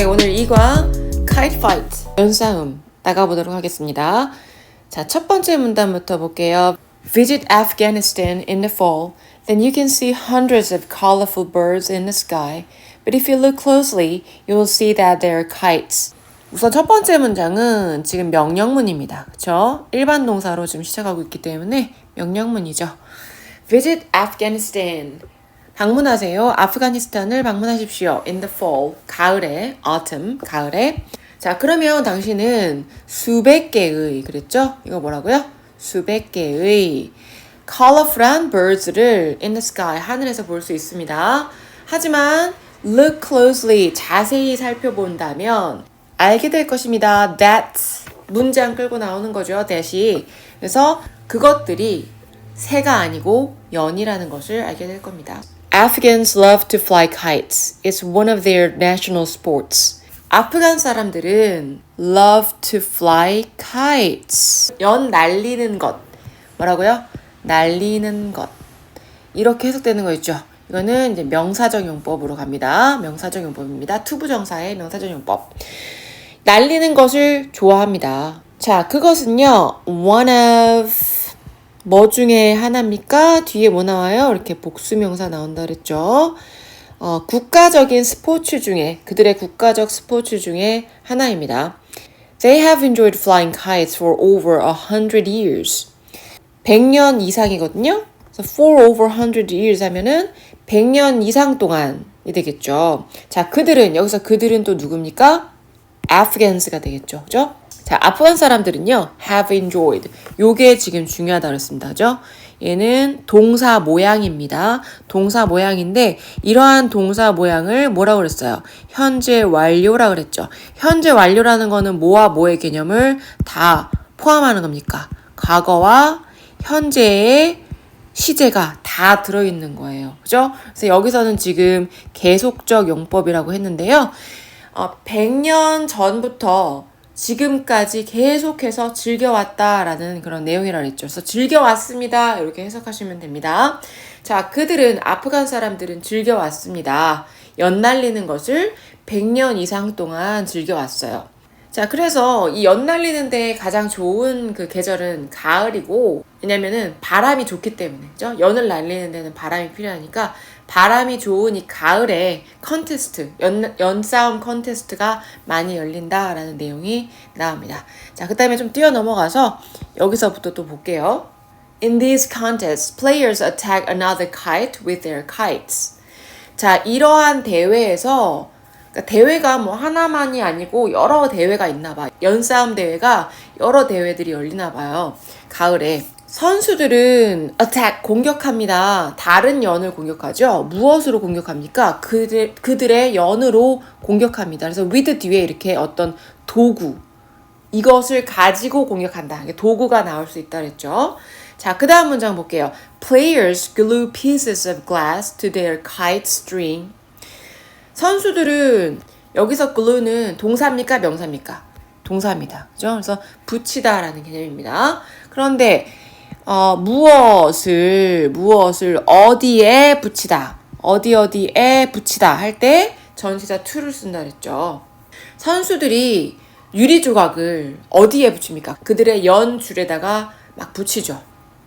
네, 오늘 이과 kite fight 연싸움 나가보도록 하겠습니다. 자, 첫 번째 문단부터 볼게요. Visit Afghanistan in the fall, then you can see hundreds of colorful birds in the sky. But if you look closely, you will see that they are kites. 우선 첫 번째 문장은 지금 명령문입니다. 그쵸? 일반 동사로 지금 시작하고 있기 때문에 명령문이죠. Visit Afghanistan. 방문하세요. 아프가니스탄을 방문하십시오. In the fall. 가을에. autumn. 가을에. 자, 그러면 당신은 수백 개의, 그랬죠? 이거 뭐라고요? 수백 개의 colorful한 birds를 in the sky, 하늘에서 볼 수 있습니다. 하지만 look closely, 자세히 살펴본다면 알게 될 것입니다. that 문장 끌고 나오는 거죠. that이. 그래서 그것들이 새가 아니고 연이라는 것을 알게 될 겁니다. Afghans love to fly kites. It's one of their national sports. 아프간 사람들은 love to fly kites. 연 날리는 것. 뭐라고요? 날리는 것. 이렇게 해석되는 거 있죠. 이거는 이제 명사적 용법으로 갑니다. 명사적 용법입니다. 투부정사의 명사적 용법. 날리는 것을 좋아합니다. 자, 그것은요. one of 뭐 중에 하나입니까? 뒤에 뭐 나와요? 이렇게 복수명사 나온다 그랬죠. 어, 국가적인 스포츠 중에 그들의 국가적 스포츠 중에 하나입니다. They have enjoyed flying kites for over a hundred years. 100년 이상이거든요. 그래서 for over 100 years 하면은 100년 이상 동안이 되겠죠. 자, 그들은 여기서 그들은 또 누굽니까? Afghans가 되겠죠. 그죠? 자, 아프간 사람들은요. have enjoyed. 요게 지금 중요하다 그랬습니다. 그죠? 얘는 동사 모양입니다. 동사 모양인데 이러한 동사 모양을 뭐라고 그랬어요? 현재 완료라 그랬죠. 현재 완료라는 거는 뭐와 뭐의 개념을 다 포함하는 겁니까? 과거와 현재의 시제가 다 들어있는 거예요. 그죠? 그래서 여기서는 지금 계속적 용법이라고 했는데요. 어, 100년 전부터 지금까지 계속해서 즐겨왔다라는 그런 내용이라고 했죠. 그래서 즐겨왔습니다. 이렇게 해석하시면 됩니다. 자, 그들은 아프간 사람들은 즐겨왔습니다. 연날리는 것을 100년 이상 동안 즐겨왔어요. 자, 그래서 이 연 날리는데 가장 좋은 그 계절은 가을이고, 왜냐면은 바람이 좋기 때문에, 죠 연을 날리는 데는 바람이 필요하니까, 바람이 좋은 이 가을에 컨테스트, 연, 연싸움 컨테스트가 많이 열린다라는 내용이 나옵니다. 자, 그 다음에 좀 뛰어 넘어가서 여기서부터 또 볼게요. In these contests, players attack another kite with their kites. 자, 이러한 대회에서 그러니까 대회가 뭐 하나만이 아니고 여러 대회가 있나 봐. 연싸움 대회가 여러 대회들이 열리나 봐요. 가을에. 선수들은 attack 공격합니다. 다른 연을 공격하죠. 무엇으로 공격합니까? 그들 그들의 연으로 공격합니다. 그래서 with 뒤에 이렇게 어떤 도구 이것을 가지고 공격한다. 도구가 나올 수 있다 그랬죠. 자, 그 다음 문장 볼게요. Players glue pieces of glass to their kite string 선수들은 여기서 glue는 동사입니까? 명사입니까? 동사입니다. 그죠? 그래서 붙이다라는 개념입니다. 그런데 어, 무엇을 무엇을 어디에 붙이다. 어디 어디에 붙이다 할 때 전치사 to를 쓴다 그랬죠. 선수들이 유리 조각을 어디에 붙입니까? 그들의 연 줄에다가 막 붙이죠.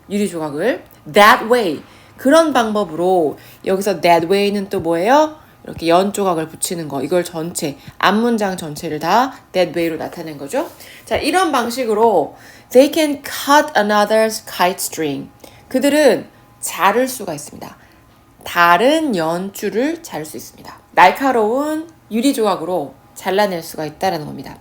유리 조각을 that way 그런 방법으로 여기서 that way는 또 뭐예요? 이렇게 연 조각을 붙이는 거 이걸 전체 앞문장 전체를 다 that way로 나타낸 거죠. 자 이런 방식으로 they can cut another's kite string 그들은 자를 수가 있습니다. 다른 연줄을 잘수 있습니다. 날카로운 유리 조각으로 잘라낼 수가 있다는 겁니다.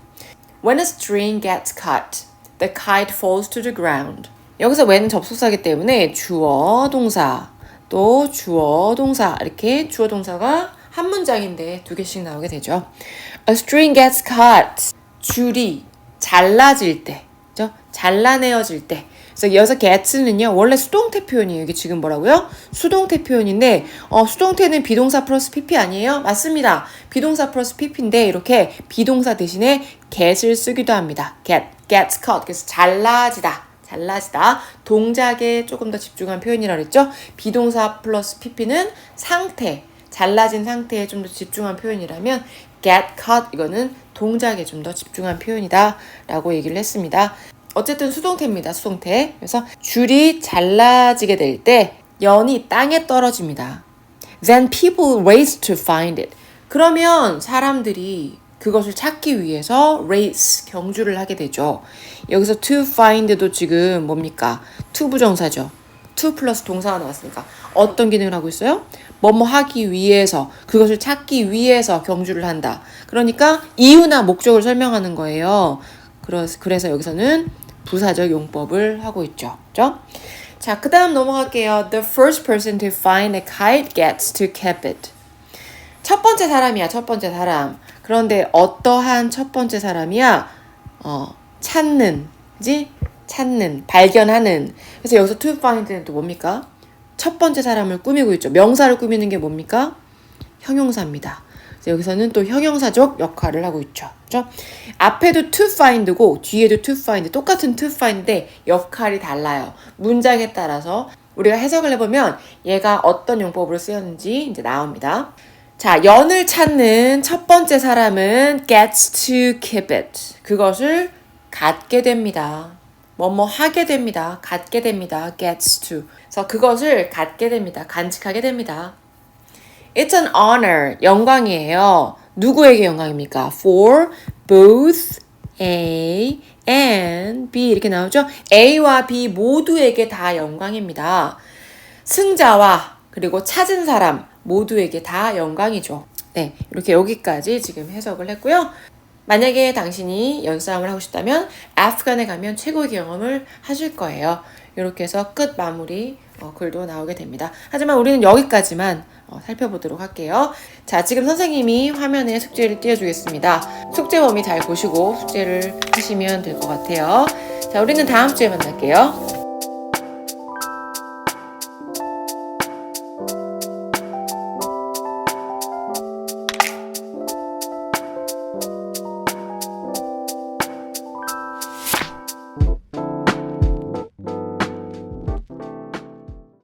When a string gets cut, the kite falls to the ground. 여기서 when은 접속사기 때문에 주어 동사 또 주어 동사 이렇게 주어 동사가 한 문장인데 두 개씩 나오게 되죠. A string gets cut. 줄이 잘라질 때, 그죠? 잘라내어질 때. 그래서 여기서 gets는요, 원래 수동태 표현이에요. 이게 지금 뭐라고요? 수동태 표현인데, 어, 수동태는 비동사 플러스 pp 아니에요? 맞습니다. 비동사 플러스 pp인데, 이렇게 비동사 대신에 get을 쓰기도 합니다. get, gets cut. 그래서 잘라지다. 잘라지다. 동작에 조금 더 집중한 표현이라 그랬죠? 비동사 플러스 pp는 상태, 잘라진 상태에 좀 더 집중한 표현이라면 get cut 이거는 동작에 좀 더 집중한 표현이다 라고 얘기를 했습니다. 어쨌든 수동태입니다. 수동태. 그래서 줄이 잘라지게 될 때 연이 땅에 떨어집니다. Then people race to find it. 그러면 사람들이 그것을 찾기 위해서 race 경주를 하게 되죠. 여기서 to find도 지금 뭡니까? to 부정사죠. to 플러스 동사가 나왔으니까 어떤 기능을 하고 있어요? 뭐뭐 하기 위해서 그것을 찾기 위해서 경주를 한다. 그러니까 이유나 목적을 설명하는 거예요. 그래서, 여기서는 부사적 용법을 하고 있죠. 그죠? 자, 그 다음 넘어갈게요. The first person to find a kite gets to keep it. 첫 번째 사람이야, 첫 번째 사람. 그런데 어떠한 첫 번째 사람이야? 어, 찾는, 그지? 찾는, 발견하는. 그래서 여기서 to find는 또 뭡니까? 첫 번째 사람을 꾸미고 있죠. 명사를 꾸미는 게 뭡니까? 형용사입니다. 여기서는 또 형용사적 역할을 하고 있죠. 그죠? 앞에도 to find고 뒤에도 to find 똑같은 to find인데 역할이 달라요. 문장에 따라서 우리가 해석을 해보면 얘가 어떤 용법으로 쓰였는지 이제 나옵니다. 자, 연을 찾는 첫 번째 사람은 gets to keep it. 그것을 갖게 됩니다. 뭐뭐 하게 됩니다. 갖게 됩니다. gets to. 그래서 그것을 갖게 됩니다. 간직하게 됩니다. It's an honor. 영광이에요. 누구에게 영광입니까? For both A and B 이렇게 나오죠? A와 B 모두에게 다 영광입니다. 승자와 그리고 찾은 사람 모두에게 다 영광이죠. 네, 이렇게 여기까지 지금 해석을 했고요. 만약에 당신이 연싸움을 하고 싶다면 아프간에 가면 최고의 경험을 하실 거예요. 이렇게 해서 끝 마무리 어, 글도 나오게 됩니다. 하지만 우리는 여기까지만 어, 살펴보도록 할게요. 자, 지금 선생님이 화면에 숙제를 띄워주겠습니다. 숙제 범위 잘 보시고 숙제를 하시면 될 것 같아요. 자, 우리는 다음 주에 만날게요.